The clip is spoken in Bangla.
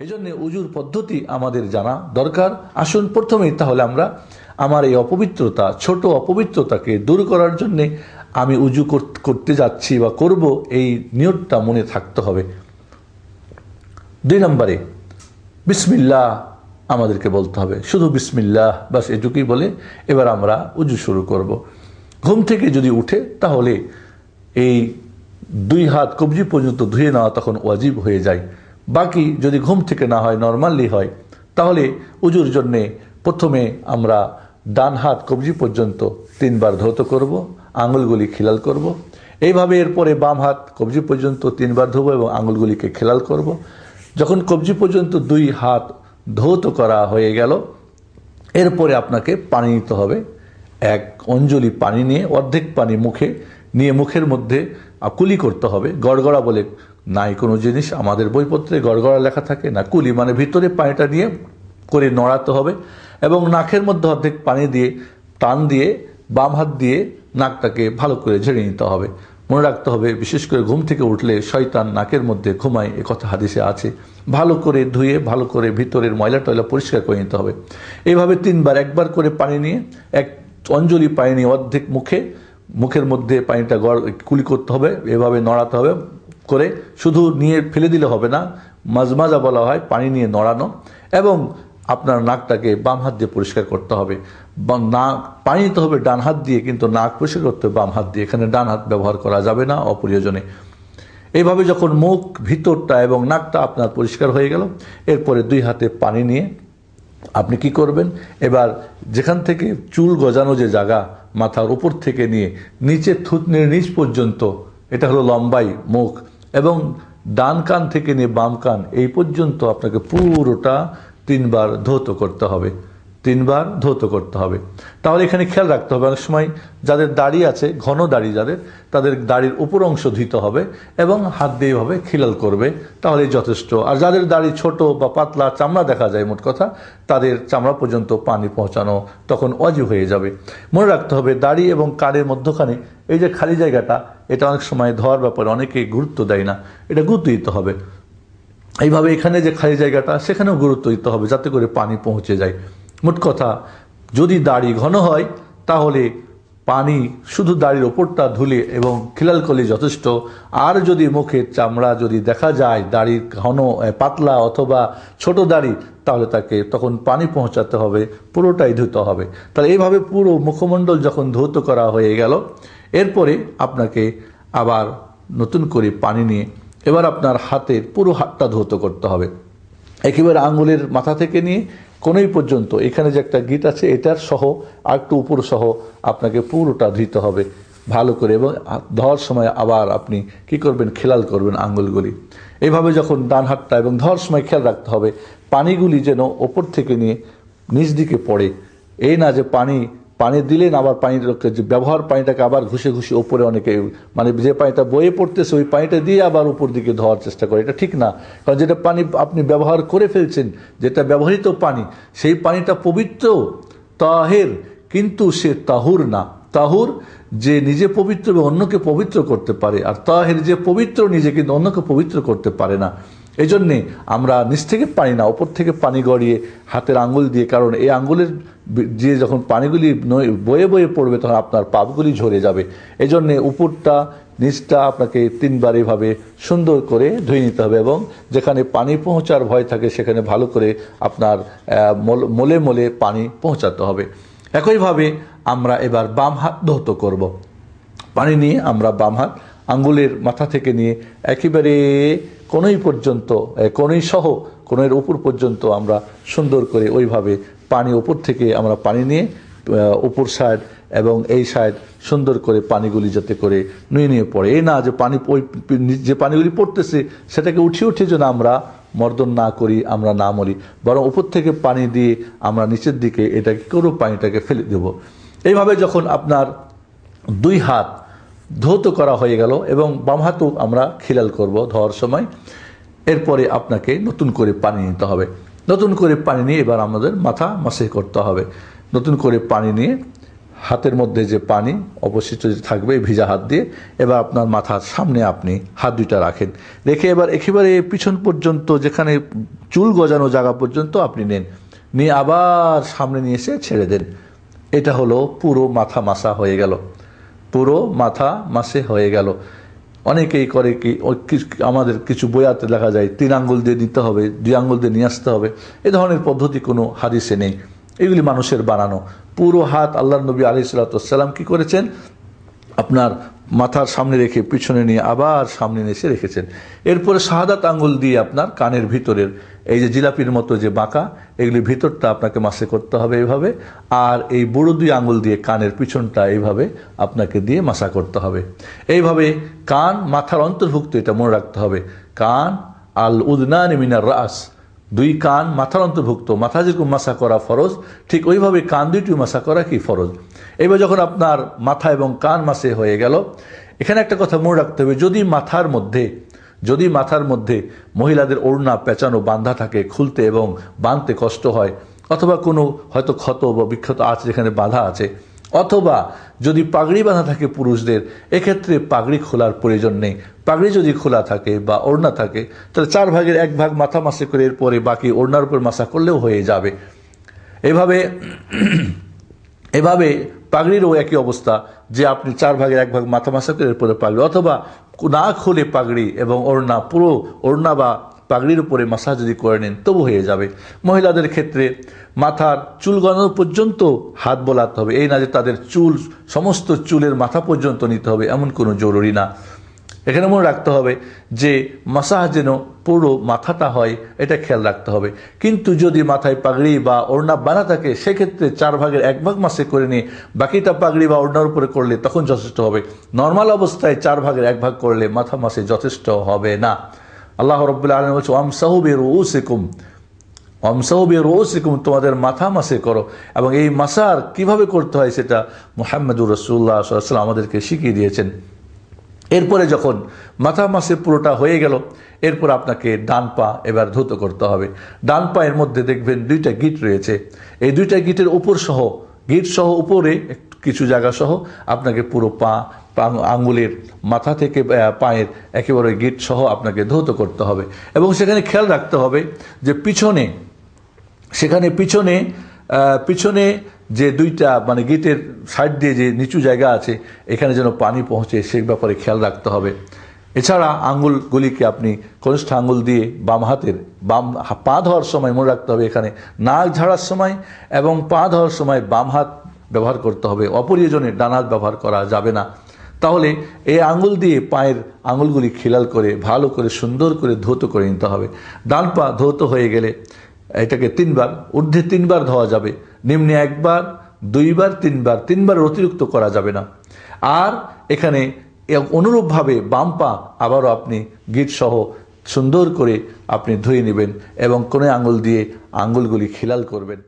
এই জন্য উজুর পদ্ধতি আমাদের জানা দরকার। আসুন প্রথমেই তাহলে আমরা আমার এই অপবিত্রতা, ছোট অপবিত্রতাকে দূর করার জন্যে আমি উজু করতে যাচ্ছি বা করব এই নিয়তটা মনে থাকতে হবে। দুই নম্বরে, বিসমিল্লাহ আমাদেরকে বলতে হবে। শুধু বিসমিল্লাহ বাস এটুকুই বলে এবার আমরা উজু শুরু করব। ঘুম থেকে যদি উঠে তাহলে এই দুই হাত কবজি পর্যন্ত ধুয়ে নেওয়া তখন ওয়াজিব হয়ে যায়। বাকি যদি ঘুম থেকে না হয় নর্মালি হয়, তাহলে উজুর জন্যে প্রথমে আমরা ডান হাত কবজি পর্যন্ত তিনবার ধৌত করব, আঙুলগুলি খিলাল করব। এইভাবে এরপরে বাম হাত কবজি পর্যন্ত তিনবার ধোবো এবং আঙুলগুলিকে খেলাল করব। যখন কবজি পর্যন্ত দুই হাত ধৌত করা হয়ে গেল, এরপরে আপনাকে পানি নিতে হবে এক অঞ্জলি পানি নিয়ে, অর্ধেক পানি মুখে, নিয়ে মুখের মধ্যে কুলি করতে হবে, গড়গড়া বলে নাই কোনো জিনিস, আমাদের বইপত্রে গড়গড়া লেখা থাকে, না কুলি মানে ভিতরে পানিটা নিয়ে করে নড়াতে হবে এবং নাকের মধ্যে অর্ধেক পানি দিয়ে, টান দিয়ে, বাম হাত দিয়ে নাকটাকে ভালো করে ঝেড়ে নিতে হবে। মনে রাখতে হবে, বিশেষ করে ঘুম থেকে উঠলে শয়তান নাকের মধ্যে ঘুমায়, এ কথা হাদিসে আছে। ভালো করে ধুয়ে, ভালো করে ভিতরের ময়লা টয়লা পরিষ্কার করে নিতে হবে। এইভাবে তিনবার, একবার করে পানি নিয়ে, এক অঞ্জলি পানি নিয়ে অর্ধেক মুখে, মুখের মধ্যে পানিটা গড়, কুলি করতে হবে, এভাবে নড়াতে হবে। করে শুধু নিয়ে ফেলে দিলে হবে না, মাজমাজা বলা হয়, পানি নিয়ে নড়ানো এবং আপনার নাকটাকে বাম হাত দিয়ে পরিষ্কার করতে হবে। নাক, পানি নিতে হবে ডান হাত দিয়ে, কিন্তু নাক পরিষ্কার করতে হবে বাম হাত দিয়ে। এখানে ডান হাত ব্যবহার করা যাবে না, অপ্রয়োজনে। এইভাবে যখন মুখ ভিতরটা এবং নাকটা আপনার পরিষ্কার হয়ে গেল, এরপরে দুই হাতে পানি নিয়ে আপনি কি করবেন? এবার যেখান থেকে চুল গজানো যে জায়গা, মাথার উপর থেকে নিয়ে নিচে থুতনির নিচ পর্যন্ত, এটা হলো লম্বাই মুখ এবং ডান কান থেকে নিয়ে বাম কান, এই পর্যন্ত আপনাকে পুরোটা তিনবার ধৌত করতে হবে। তিনবার ধৌত করতে হবে। তাহলে এখানে খেয়াল রাখতে হবে, অনেক সময় যাদের দাড়ি আছে, ঘন দাড়ি যাদের, তাদের দাড়ির উপর অংশ ধুইতে হবে এবং হাত দিয়ে এভাবে খিলাল করবে, তাহলে যথেষ্ট। আর যাদের দাড়ি ছোট বা পাতলা চামড়া দেখা যায় মোট কথা, তাদের চামড়া পর্যন্ত পানি পৌঁছানো তখন অজি হয়ে যাবে। মনে রাখতে হবে, দাড়ি এবং কানের মধ্যখানে এই যে খালি জায়গাটা, এটা অনেক সময় ধোয়ার ব্যাপারে অনেকে গুরুত্ব দেয় না, এটা গুরুত্ব দিতে হবে। এইভাবে এখানে যে খালি জায়গাটা, সেখানেও গুরুত্ব দিতে হবে যাতে করে পানি পৌঁছে যায়। মোট কথা, যদি দাড়ি ঘন হয়, তাহলে পানি শুধু দাড়ির ওপরটা ধুলে এবং খিলাল করলে যথেষ্ট। আর যদি মুখের চামড়া যদি দেখা যায় দাড়ির ঘন পাতলা অথবা ছোট দাড়ি, তাহলে তাকে তখন পানি পৌঁছাতে হবে, পুরোটাই ধুতে হবে। তাহলে এইভাবে পুরো মুখমণ্ডল যখন ধৌত করা হয়ে গেল, এরপরে আপনাকে আবার নতুন করে পানি নিয়ে এবার আপনার হাতের পুরো হাতটা ধৌত করতে হবে। একেবারে আঙুলের মাথা থেকে নিয়ে কোনোই পর্যন্ত, এখানে যে একটা গিট আছে, এটার সহ আর একটু উপর সহ আপনাকে পুরোটা ধুইতে হবে ভালো করে। এবং ধর সময় আবার আপনি কি করবেন? খেলাল করবেন আঙ্গুলগুলি এভাবে যখন ডান হাতটা এবং ধর সময় খেয়াল রাখতে হবে, পানিগুলি যেন ওপর থেকে নিয়ে নিচ দিকে পড়ে। এই না যে পানি পানি দিলেন, আবার পানির যে ব্যবহার, পানিটাকে আবার ঘুষে ঘুষে ওপরে অনেকে মানে যে পানিটা বয়ে পড়তেছে, ওই পানিটা দিয়ে আবার উপর দিকে ধোয়ার চেষ্টা করে। এটা ঠিক না। কারণ যেটা পানি আপনি ব্যবহার করে ফেলছেন, যেটা ব্যবহৃত পানি, সেই পানিটা পবিত্র, তাহের, কিন্তু সে তাহুর না। তাহুর যে নিজে পবিত্র এবং অন্যকে পবিত্র করতে পারে, আর তাহের যে পবিত্র নিজে কিন্তু অন্যকে পবিত্র করতে পারে না। এই জন্যে আমরা নিচ থেকে পানি না ওপর থেকে পানি গড়িয়ে হাতের আঙ্গুল দিয়ে, কারণ এই আঙ্গুলের যে যখন পানিগুলি বয়ে বয়ে পড়বে তখন আপনার পাপগুলি ঝরে যাবে এই জন্যে উপরটা, নিচটা আপনাকে তিনবার এভাবে সুন্দর করে ধুয়ে নিতে হবে এবং যেখানে পানি পৌঁছার ভয় থাকে সেখানে ভালো করে আপনার মোলে মোলে পানি পৌঁছাতে হবে একইভাবে আমরা এবার বাম হাত ধৌত করব। পানি নিয়ে আমরা বাম হাত আঙ্গুলের মাথা থেকে নিয়ে একেবারে কোনোই পর্যন্ত কোনোই সহ কোনোর উপর পর্যন্ত আমরা সুন্দর করে ওইভাবে পানি উপর থেকে আমরা পানি নিয়ে উপর সাইড এবং এই সাইড সুন্দর করে পানিগুলি যাতে করে নুয়ে নিয়ে পড়ে। এই না যে পানি ওই যে পানিগুলি পড়তেছে সেটাকে উঠিয়ে উঠিয়ে যেন আমরা মর্দন না করি, আমরা না মরি, বরং উপর থেকে পানি দিয়ে আমরা নিচের দিকে এটা কি করব পানিটাকে ফেলে দেব। এইভাবে যখন আপনার দুই হাত ধৌত করা হয়ে গেল এবং বাম হাতও আমরা খিলাল করব ধোয়ার সময়। এরপরে আপনাকে নতুন করে পানি নিতে হবে। নতুন করে পানি নিয়ে এবার আমাদের মাথা মাসে করতে হবে। নতুন করে পানি নিয়ে হাতের মধ্যে যে পানি অবশিষ্ট যে থাকবে ভিজা হাত দিয়ে এবার আপনার মাথার সামনে আপনি হাত দুইটা রাখেন। রেখে এবার একেবারে পিছন পর্যন্ত যেখানে চুল গজানো জায়গা পর্যন্ত আপনি নেন। নিয়ে আবার সামনে নিয়ে এসে ছেড়ে দেন। এটা হলো পুরো মাথা মাসা হয়ে গেল। পুরো মাথা মাসে হয়ে গেল। অনেকেই করে কি আমাদের কিছু বইয়াতে দেখা যায়, তিন আঙ্গুল দিয়ে নিতে হবে, দুই আঙ্গুল দিয়ে নিয়ে আসতে হবে। এ ধরনের পদ্ধতি কোনো হাদিসে নেই। এগুলি মানুষের বানানো। পুরো হাত আল্লাহ নবী আলি সাল্লাম কি করেছেন? আপনার মাথার সামনে রেখে পিছনে নিয়ে আবার সামনে এসে রেখেছেন। এরপরে শাহাদাত আঙ্গুল দিয়ে আপনার কানের ভিতরের এই যে জিলাপির মতো যে বাঁকা এগুলি ভিতরটা আপনাকে মাসে করতে হবে এইভাবে আর এই বুড়ো দুই আঙ্গুল দিয়ে কানের পিছনটা এইভাবে আপনাকে দিয়ে মাসা করতে হবে। এইভাবে কান মাথার অন্তর্ভুক্ত এটা মনে রাখতে হবে। কান আল উদনান মিনার রাস দুই কান মাথার অন্তর্ভুক্ত, মাথা যেরকম মাসা করা ফরজ, ঠিক ওইভাবে কান দুইটি মাসা করা কি ফরজ? এবার যখন আপনার মাথা এবং কান মাসে হয়ে গেল, এখানে একটা কথা মনে রাখতে হবে, যদি মাথার মধ্যে, যদি মাথার মধ্যে মহিলাদের ওড়না, পেঁচানো বান্ধা থাকে, খুলতে এবং বাঁধতে কষ্ট হয়, অথবা কোনো হয়তো ক্ষত বা বিক্ষত আছে যেখানে বাধা আছে অথবা যদি পাগড়ি বাঁধা থাকে পুরুষদের, এক্ষেত্রে পাগড়ি খোলার প্রয়োজন নেই। পাগড়ি যদি খোলা থাকে বা ওড়না থাকে, তাহলে চার ভাগের এক ভাগ মাথা মাসে করে এরপরে বাকি ওড়নার উপর মাসা করলেও হয়ে যাবে। এভাবে এভাবে পাগড়িরও একই অবস্থা, যে আপনি চার ভাগের এক ভাগ মাথা মাসা করে এরপরে পাগড়ি, অথবা না খুলে পাগড়ি এবং ওড়না, পুরো ওড়না বা পাগড়ির উপরে মাসা যদি করে নেন, তবু হয়ে যাবে। মহিলাদের ক্ষেত্রে মাথার চুল গণানো পর্যন্ত হাত বোলাতে হবে। এই না যে তাদের চুল, সমস্ত চুলের মাথা পর্যন্ত নিতে হবে, এমন কোনো জরুরি না। এখানে মনে রাখতে হবে যে মাসাহ যেন পুরো মাথাটা হয়, এটা খেয়াল রাখতে হবে। কিন্তু যদি মাথায় পাগড়ি বা ওড়না বানা থাকে, সেক্ষেত্রে চার ভাগের এক ভাগ মাসে করে নিয়ে বাকিটা পাগড়ি বা ওড়নার উপরে করলে তখন যথেষ্ট হবে। নর্মাল অবস্থায় চার ভাগের এক ভাগ করলে মাথা মাসে যথেষ্ট হবে না। আল্লাহ রব্বুল্লাহ আলম বলছে ওয়াম সাহুবের ওসিকুম অমসাহবে রোসিকুম তোমাদের মাথা মাসে করো। এবং এই মাসার কীভাবে করতে হয় সেটা মোহাম্মদুর রসুল্লাহ সাল্লাম আমাদেরকে শিখিয়ে দিয়েছেন। এরপরে যখন মাথা মাসে পুরোটা হয়ে গেল, এরপর আপনাকে ডান পা এবার ধুত করতে হবে। ডান পায়ের মধ্যে দেখবেন দুইটা গিট রয়েছে। এই দুইটা গিটের উপর সহ, গিট সহ উপরে কিছু জায়গা সহ আপনাকে পুরো পা- আঙ্গুলের মাথা থেকে পায়ের একেবারে গিট সহ আপনাকে ধৌত করতে হবে। এবং সেখানে খেয়াল রাখতে হবে যে পিছনে, সেখানে পিছনে পিছনে যে দুইটা মানে গেটের সাইড দিয়ে যে নিচু জায়গা আছে, এখানে যেন পানি পৌঁছে সে ব্যাপারে খেয়াল রাখতে হবে। এছাড়া আঙ্গুলগুলিকে আপনি কনিষ্ঠ আঙ্গুল দিয়ে বাম হাতের, বাম পা ধোয়ার সময় মনে রাখতে হবে এখানে নাক ঝাড়ার সময় এবং পা ধোয়ার সময় বাম হাত ব্যবহার করতে হবে। অপরিজনে ডান হাত ব্যবহার করা যাবে না। তাহলে এই আঙুল দিয়ে পায়ের আঙুলগুলি খিলাল করে, ভালো করে, সুন্দর করে ধৌত করে নিতে হবে। ডান পা ধৌত হয়ে গেলে এটাকে তিনবার, ঊর্ধ্বে তিনবার ধোয়া যাবে। নিম্নে একবার, দুইবার, তিনবার তিনবার অতিরিক্ত করা যাবে না। আর এখানে অনুরূপভাবে বাম পা আবারও আপনি গিট সহ সুন্দর করে আপনি ধুয়ে নেবেন এবং কোনো আঙুল দিয়ে আঙুলগুলি খিলাল করবেন।